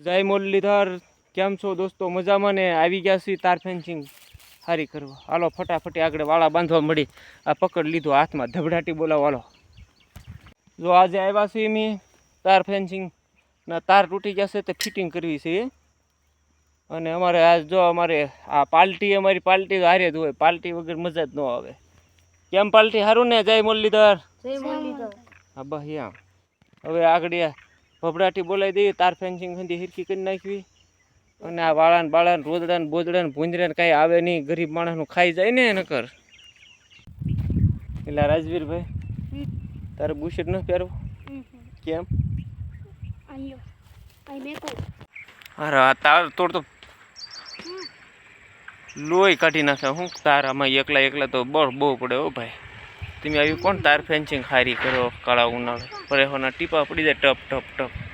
જય મુરલીધર કેમ છો દોસ્તો? મજામાં ને? આવી ગયા છીએ તાર ફેન્સિંગ સારી કરવા. હાલો ફટાફટી આગળ વાળા બાંધવા મળી. આ પકડ લીધો હાથમાં ધબડાટી બોલાવો. હાલો. જો આજે આવ્યા છીએ મેં તાર ફેન્સિંગ ના તાર તૂટી ગયા છે તે ફિટિંગ કરવી છે. અને અમારે આ જો અમારે આ પાલટી અમારી પાલટી હારે જ હોય. પાલટી વગર મજા જ ન આવે. કેમ પાલટી? સારું ને? જય મુરલીધર. હા બસ હવે આગળ ભભડાટી બોલાવી દઈએ, તાર ફેન્સિંગ ફેન્સી હિરકી કરી નાખવી. અને આ વાળાને બાળાને રોદડાને બોદડાને બોદડા ને કાંઈ આવે નહીં, ગરીબ માણસનું ખાઈ જાય ને નકર. એટલે રાજવીરભાઈ, તારે બુશેટ ન પહેરવું? કેમ? અરે આ તાર તોડ તો લોહી કાઢી નાખે હું. તારામાં એકલા એકલા તો બળ બહુ પડે હો ભાઈ. તમે આવી કોણ તાર ફેન્સિંગ ખારી કરો, કાળા ઉનાળે? પરેહોના ટીપા પડી જાય ટપ ટપ ટપ.